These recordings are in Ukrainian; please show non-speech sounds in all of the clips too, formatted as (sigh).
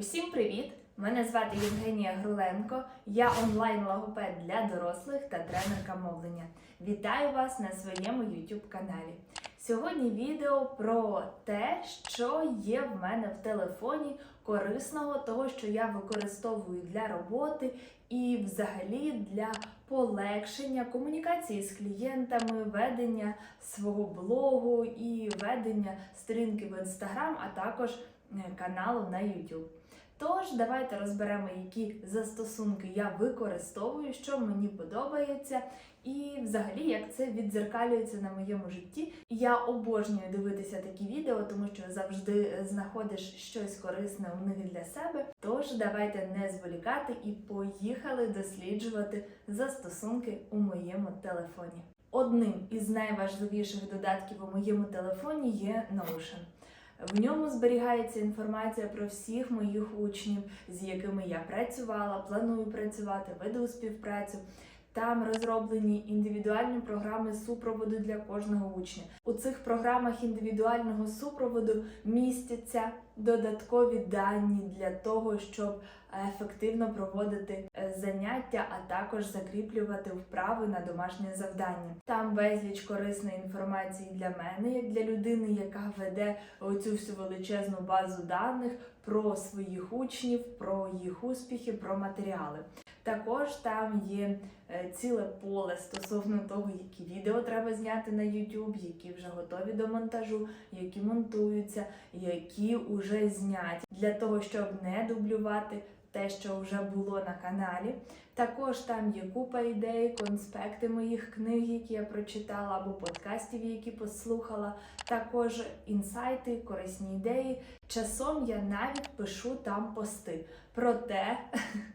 Усім привіт! Мене звати Євгенія Груленко. Я онлайн-логопед для дорослих та тренерка мовлення. Вітаю вас на своєму YouTube каналі. Сьогодні відео про те, що є в мене в телефоні корисного, того, що я використовую для роботи і взагалі для полегшення комунікації з клієнтами, ведення свого блогу і ведення сторінки в Instagram, а також е, каналу на YouTube. Тож, давайте розберемо, які застосунки я використовую, що мені подобається, і взагалі як це відзеркалюється на моєму житті. Я обожнюю дивитися такі відео, тому що завжди знаходиш щось корисне у них для себе. Тож давайте не зволікати і поїхали досліджувати застосунки у моєму телефоні. Одним із найважливіших додатків у моєму телефоні є Notion. В ньому зберігається інформація про всіх моїх учнів, з якими я працювала, планую працювати, веду співпрацю. Там розроблені індивідуальні програми супроводу для кожного учня. У цих програмах індивідуального супроводу містяться додаткові дані для того, щоб ефективно проводити е, заняття, а також закріплювати вправи на домашнє завдання. Там безліч корисної інформації для мене, як для людини, яка веде оцю всю величезну базу даних про своїх учнів, про їх успіхи, про матеріали. Також там є е, ціле поле стосовно того, які відео треба зняти на YouTube, які вже готові до монтажу, які монтуються, які вже зняті для того, щоб не дублювати те, що вже було на каналі. Також там є купа ідей, конспекти моїх книг, які я прочитала, або подкастів, які послухала. Також інсайти, корисні ідеї. Часом я навіть пишу там пости. Проте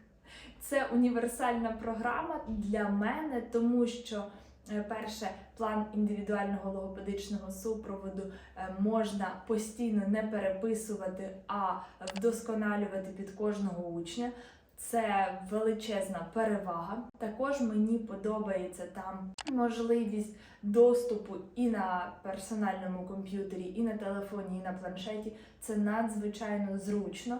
(laughs) це універсальна програма для мене, тому що. Е, Перше, план індивідуального логопедичного супроводу е, можна постійно не переписувати, а вдосконалювати під кожного учня. Це величезна перевага. Також мені подобається там можливість доступу і на персональному комп'ютері, і на телефоні, і на планшеті. Це надзвичайно зручно.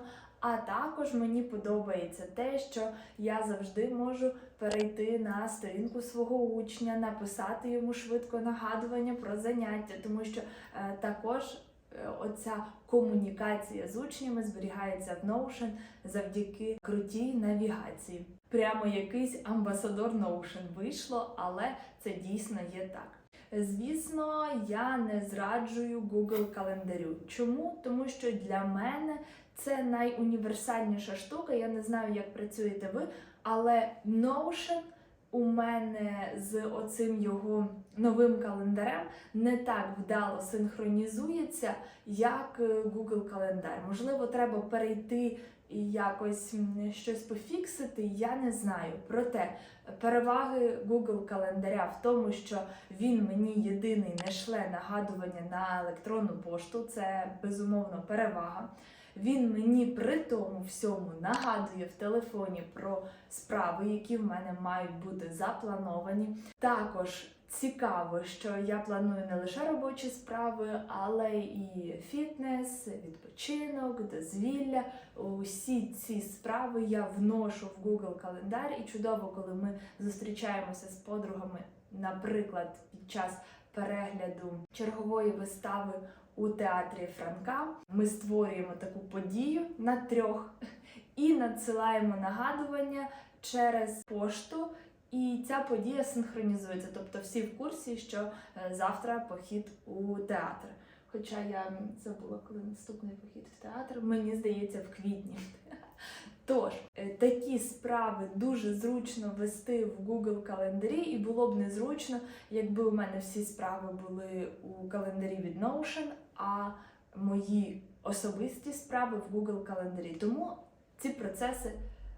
А також мені подобається те, що я завжди можу перейти на сторінку свого учня, написати йому швидко нагадування про заняття, тому що е, також е, оця комунікація з учнями зберігається в Notion завдяки крутій навігації. Прямо якийсь амбасадор Notion вийшло, але це дійсно є так. Звісно, я не зраджую Google календарю. Чому? Тому що для мене це найуніверсальніша штука. Я не знаю, як працюєте ви, але Notion у мене з оцим його новим календарем не так вдало синхронізується, як е, Google календар. Можливо, треба перейти і якось щось пофіксити, я не знаю. Проте переваги Google календаря в тому, що він мені єдиний не шле нагадування на електронну пошту, це безумовно перевага. Він мені при тому всьому нагадує в телефоні про справи, які в мене мають бути заплановані. Також цікаво, що я планую не лише робочі справи, але і фітнес, відпочинок, дозвілля. Усі ці справи я вношу в Google календар, і чудово, коли ми зустрічаємося з подругами, наприклад, під час перегляду чергової вистави у театрі Франка. Ми створюємо таку подію на трьох і надсилаємо нагадування через пошту. І ця подія синхронізується, тобто всі в курсі, що е, завтра похід у театр. Хоча я забула, коли наступний похід в театр, мені здається, в квітні. Тож, е, такі справи дуже зручно вести в Google календарі, і було б незручно, якби у мене всі справи були у календарі від Notion, а мої особисті справи в Google календарі. Тому ці процеси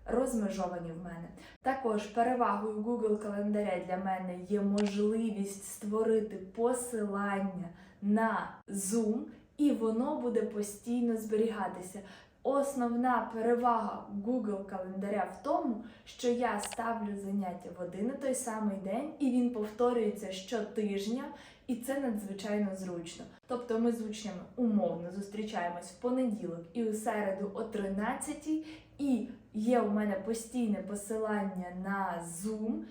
розмежовані в мене. Також перевагою Google календаря для мене є можливість створити посилання на Zoom, і воно буде постійно зберігатися. Основна перевага Google календаря в тому, що я ставлю заняття в один і той самий день, і він повторюється щотижня, і це надзвичайно зручно. Тобто ми з учнями умовно зустрічаємось в понеділок і у середу о 13 і є у мене постійне посилання на Zoom,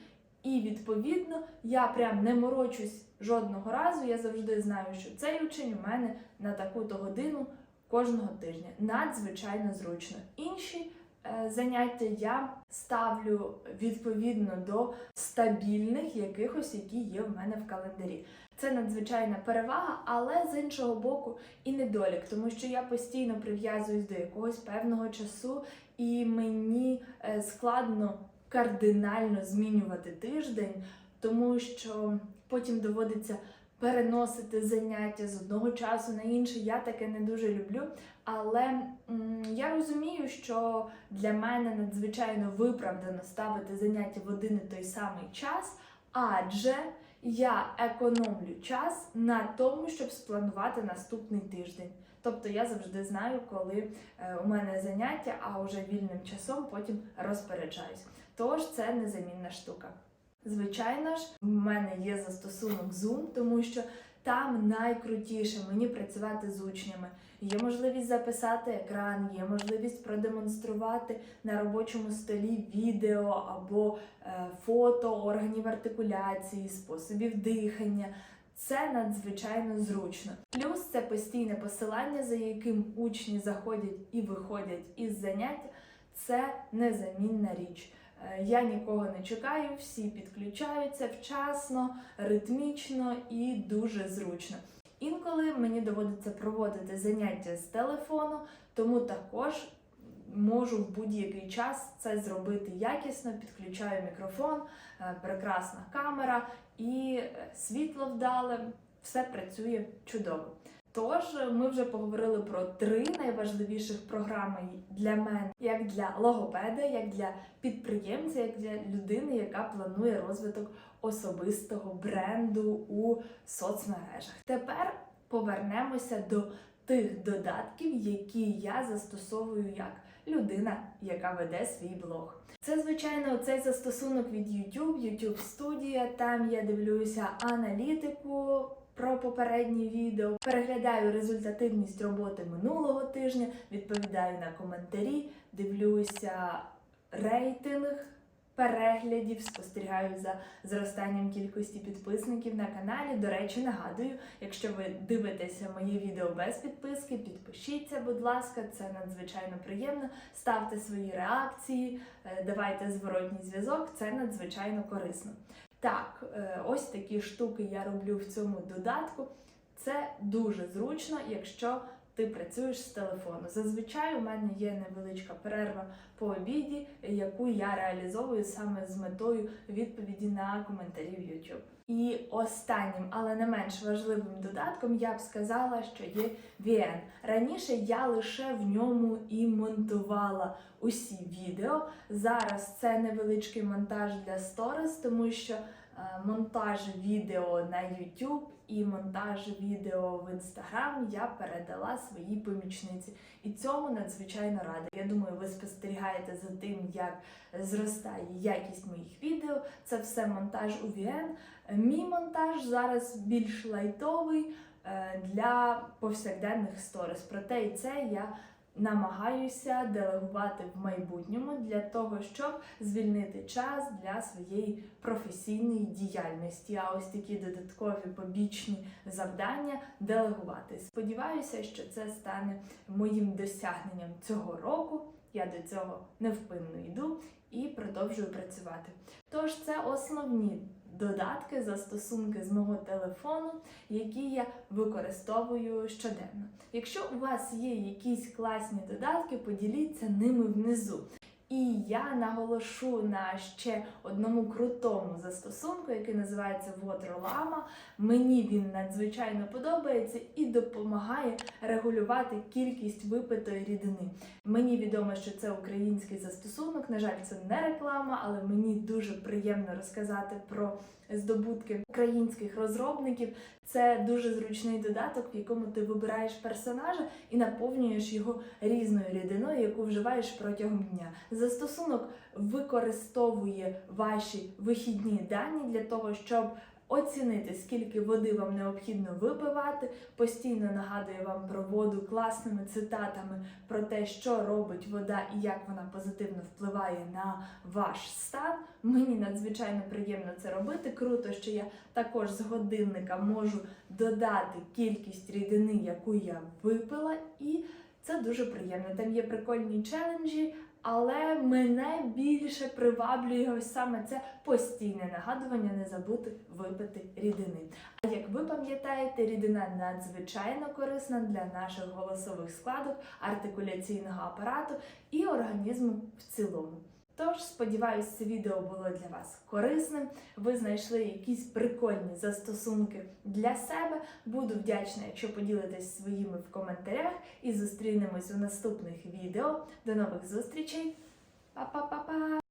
і відповідно я прям не морочусь жодного разу. Я завжди знаю, що цей учень у мене на таку-то годину кожного тижня. Надзвичайно зручно. Інші е, заняття я ставлю відповідно до стабільних якихось, які є в мене в календарі. Це надзвичайна перевага, але з іншого боку і недолік, тому що я постійно прив'язуюсь до якогось певного часу, і мені е, складно кардинально змінювати тиждень, тому що потім доводиться переносити заняття з одного часу на інший. Я таке не дуже люблю. Але я розумію, що для мене надзвичайно виправдано ставити заняття в один і той самий час, адже я економлю час на тому, щоб спланувати наступний тиждень. Тобто я завжди знаю, коли е, у мене заняття, а вже вільним часом потім розпоряджаюсь. Тож це незамінна штука. Звичайно ж, в мене є застосунок Zoom, тому що там найкрутіше мені працювати з учнями. Є можливість записати екран, є можливість продемонструвати на робочому столі відео або е, фото органів артикуляції, способів дихання. Це надзвичайно зручно. Плюс це постійне посилання, за яким учні заходять і виходять із заняття. Це незамінна річ. Е, Я нікого не чекаю, всі підключаються вчасно, ритмічно і дуже зручно. Інколи мені доводиться проводити заняття з телефону, тому також можу в будь-який час це зробити якісно, підключаю мікрофон, е, прекрасна камера і е, світло вдале, все працює чудово. Тож ми вже поговорили про три найважливіших програми для мене, як для логопеда, як для підприємця, як для людини, яка планує розвиток особистого бренду у соцмережах. Тепер повернемося до тих додатків, які я застосовую як людина, яка веде свій блог. Це, звичайно, цей застосунок від YouTube, YouTube Studio. Там я дивлюся аналітику про попередні відео, переглядаю результативність роботи минулого тижня, відповідаю на коментарі, дивлюся рейтинг переглядів, спостерігаю за зростанням кількості підписників на каналі. До речі, нагадую, якщо ви дивитеся моє відео без підписки, підпишіться, будь ласка, це надзвичайно приємно. Ставте свої реакції, е, давайте зворотній зв'язок, це надзвичайно корисно. Так, е, ось такі штуки я роблю в цьому додатку. Це дуже зручно, якщо ти працюєш з телефону. Зазвичай у мене є невеличка перерва по обіді, яку я реалізовую саме з метою відповіді на коментарі в YouTube. І останнім, але не менш важливим додатком, я б сказала, що є VN. Раніше я лише в ньому і монтувала усі відео. Зараз це невеличкий монтаж для Stories, тому що монтаж відео на YouTube і монтаж відео в Instagram я передала своїй помічниці. І цьому надзвичайно рада. Я думаю, ви спостерігаєте за тим, як зростає якість моїх відео. Це все монтаж у VN. Мій монтаж зараз більш лайтовий е, для повсякденних сторіс. Проте і це я намагаюся делегувати в майбутньому для того, щоб звільнити час для своєї професійної діяльності. А ось такі додаткові побічні завдання делегувати. Сподіваюся, що це стане моїм досягненням цього року. Я до цього невпинно йду і продовжую працювати. Тож це основні додатки, застосунки з мого телефону, які я використовую щоденно. Якщо у вас є якісь класні додатки, поділіться ними внизу. І я наголошу на ще одному крутому застосунку, який називається Waterlama. Мені він надзвичайно подобається і допомагає регулювати кількість випитої рідини. Мені відомо, що це український застосунок. На жаль, це не реклама, але мені дуже приємно розказати про здобутки українських розробників. Це дуже зручний додаток, в якому ти вибираєш персонажа і наповнюєш його різною рідиною, яку вживаєш протягом дня. Застосунок використовує ваші вихідні дані для того, щоб оцінити, скільки води вам необхідно випивати, постійно нагадує вам про воду класними цитатами про те, що робить вода і як вона позитивно впливає на ваш стан. Мені надзвичайно приємно це робити. Круто, що я також з годинника можу додати кількість рідини, яку я випила, і це дуже приємно. Там є прикольні челенджі. Але мене більше приваблює ось саме це постійне нагадування не забути випити рідини. А як ви пам'ятаєте, рідина надзвичайно корисна для наших голосових складок, артикуляційного апарату і організму в цілому. Тож, сподіваюся, це відео було для вас корисним. Ви знайшли якісь прикольні застосунки для себе. Буду вдячна, якщо поділитесь своїми в коментарях і зустрінемось у наступних відео. До нових зустрічей! Па-па-па-па!